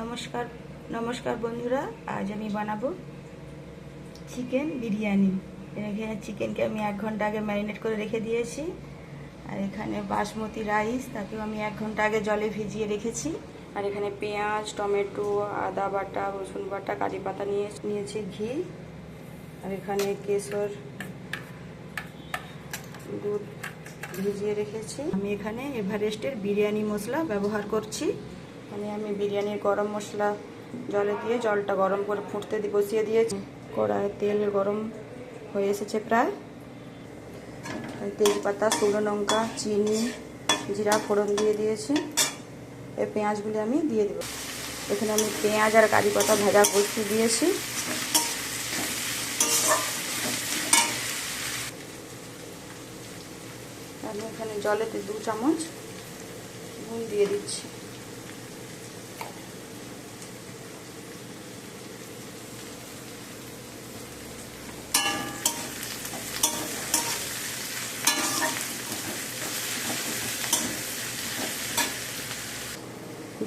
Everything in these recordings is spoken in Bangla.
নমস্কার নমস্কার বন্ধুরা, আজ আমি বানাবো চিকেন বিরিয়ানি। এখানে চিকেনকে আমি এক ঘণ্টা আগে ম্যারিনেট করে রেখে দিয়েছি। আর এখানে বাসমতি রাইস, তাকেও আমি এক ঘণ্টা আগে জলে ভিজিয়ে রেখেছি। আর এখানে পেঁয়াজ, টমেটো, আদা বাটা, রসুন বাটা, কারি পাতা নিয়ে নিয়েছি ঘি। আর এখানে কেশর দুধ ভিজিয়ে রেখেছি। আমি এখানে এভারেস্টের বিরিয়ানি মশলা ব্যবহার করছি। মানে আমি বিরিয়ানির গরম মশলা, জলে দিয়ে জলটা গরম করে ফুটতে বসিয়ে দিয়েছি। কড়ায় তেল গরম হয়ে এসেছে প্রায়। তেজপাতা, শুকনো লঙ্কা, চিনি, জিরা, ফোড়ন দিয়ে দিয়েছি। এই পেঁয়াজগুলি আমি দিয়ে দেবো। এখানে আমি পেঁয়াজ আর কারি পাতা ভাজা করতে দিয়েছি। আমি এখানে জলেতে দু চামচ নুন দিয়ে দিচ্ছি।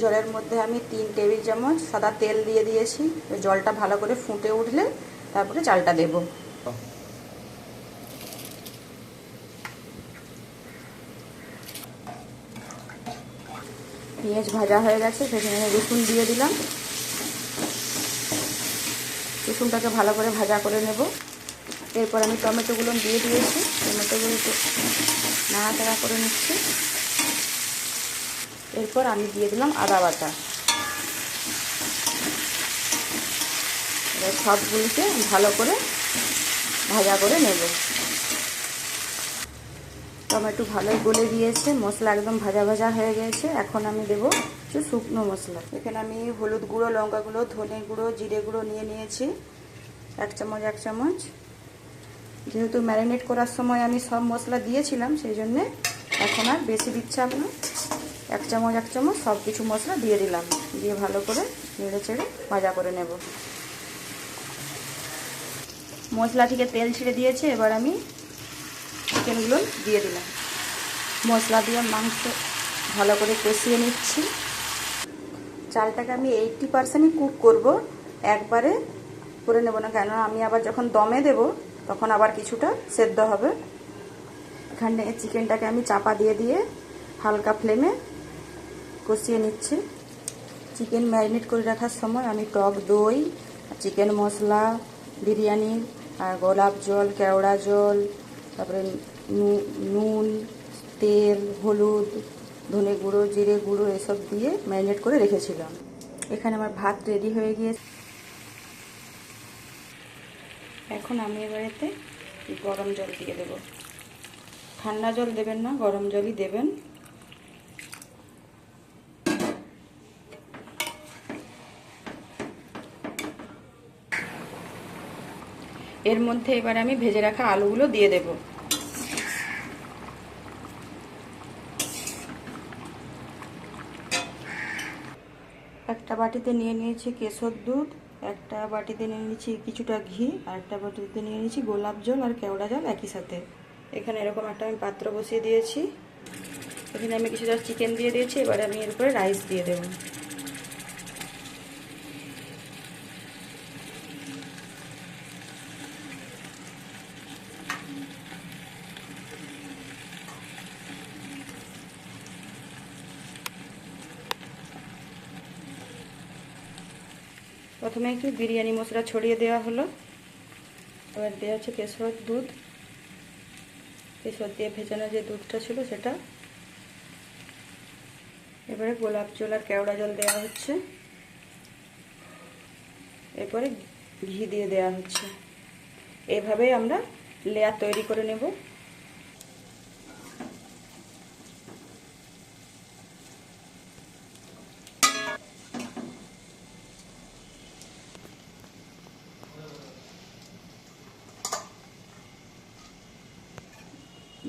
জলের মধ্যে আমি তিন টেবিল চামচ সাদা তেল দিয়ে দিয়েছি। জলটা ভালো করে ফুটে উঠলে তারপরে চালটা দেবো। পেঁয়াজ ভাজা হয়ে গেছে, সেখানে রসুন দিয়ে দিলাম। রসুনটাকে ভালো করে ভাজা করে নেব। এরপর আমি টমেটোগুলো দিয়ে দিয়েছি। টমেটোগুলো নাড়াচাড়া করে নিচ্ছি। এরপর আমি দিয়ে দিলাম আদা বাটা। এবার সবগুলিকে ভালো করে ভাজা করে নেব। টমেটো ভালোই গলে দিয়েছে মশলা একদম ভাজা ভাজা হয়ে গেছে। এখন আমি দেবো কিছু শুকনো মশলা। এখানে আমি হলুদ গুঁড়ো, লঙ্কা গুঁড়ো, ধনে গুঁড়ো, জিরে গুঁড়ো নিয়ে নিয়েছি, এক চামচ এক চামচ। যেহেতু ম্যারিনেট করার সময় আমি সব মশলা দিয়েছিলাম, সেই জন্যে এখন আর বেশি দিচ্ছিলাম না। এক চামচ এক চামচ সব কিছু মশলা দিয়ে দিলাম। দিয়ে ভালো করে নেড়ে চেড়ে ভাজা করে নেব। মশলা থেকে তেল ছিঁড়ে দিয়েছে, এবার আমি চিকেনগুলো দিয়ে দিলাম। মশলা দিয়ে মাংস ভালো করে কষিয়ে নিচ্ছি। চালটাকে আমি এইটটি পারসেন্টই কুক করব। একবারে করে নেব না কেন আমি আবার যখন দমে দেব, তখন আবার কিছুটা সেদ্ধ হবে। এখানে চিকেনটাকে আমি চাপা দিয়ে দিয়ে হালকা ফ্লেমে কষিয়ে নিচ্ছি। চিকেন ম্যারিনেট করে রাখার সময় আমি টক দই চিকেন মশলা, বিরিয়ানি আর গোলাপ জল, কেওড়া জল, তারপরে নুন, তেল, হলুদ, ধনে গুঁড়ো, জিরে গুঁড়ো এসব দিয়ে ম্যারিনেট করে রেখেছিলাম। এখানে আমার ভাত রেডি হয়ে গিয়েছে। এখন আমি এবারেতে গরম জল দিয়ে দেব। ঠান্ডা জল দেবেন না, গরম জলই দেবেন। এর মধ্যে এবার আমি ভেজে রাখা আলুগুলো দিয়ে দেব। একটা বাটিতে নিয়ে নিয়েছি কেশর দুধ, একটা বাটিতে নিয়ে নিয়েছি কিছুটা ঘি, আর একটা বাটিতে নিয়ে নিয়েছি গোলাপ জল আর কেওড়া জল একই সাথে। এখানে এরকম একটা আমি পাত্র বসিয়ে দিয়েছি। এখানে আমি কিছুটা চিকেন দিয়ে দিয়েছি, এবার আমি এর উপরে রাইস দিয়ে দেবো। প্রথমে একটু বিরিয়ানি মশলা ছড়িয়ে দেওয়া হলো। এবার দেওয়া হচ্ছে কেশর দুধ। কেশর দিয়ে ভেজানো যে দুধটা ছিল সেটা। এবারে গোলাপ জল আর কেওড়া জল দেওয়া হচ্ছে। এরপরে ঘি দিয়ে দেওয়া হচ্ছে। এইভাবেই আমরা লেয়ার তৈরি করে নেব।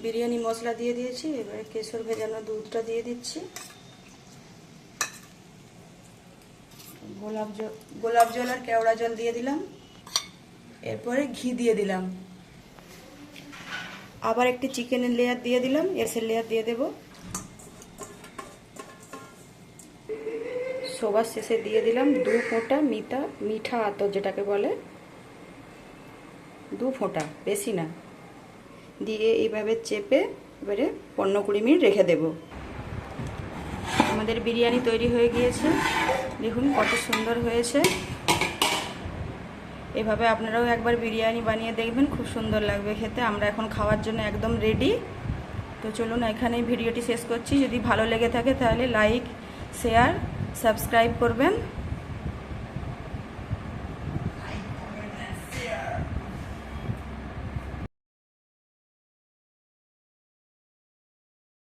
বিরিয়ানি মশলা দিয়ে দিয়েছি, এবারে কেশর ভেজানো দুধটা দিয়ে দিচ্ছি। গোলাপ জল গোলাপ জল আর কেওড়া জল দিয়ে দিলাম। এরপরে ঘি দিয়ে দিলাম। আবার একটি চিকেনের লেয়ার দিয়ে দিলাম এসের লেয়ার দিয়ে দেব। সবার শেষে দিয়ে দিলাম দু ফোঁটা মিঠা মিঠা আতর যেটাকে বলে। দু ফোঁটা, বেশি না। দিয়ে এইভাবে চেপে এবারে পনেরো কুড়ি মিনিট রেখে দেব। আমাদের বিরিয়ানি তৈরি হয়ে গিয়েছে। দেখুন কত সুন্দর হয়েছে। এভাবে আপনারাও একবার বিরিয়ানি বানিয়ে দেখবেন, খুব সুন্দর লাগবে খেতে। আমরা এখন খাওয়ার জন্য একদম রেডি তো চলুন এখানেই ভিডিওটি শেষ করছি। যদি ভালো লেগে থাকে তাহলে লাইক শেয়ার সাবস্ক্রাইব করবেন।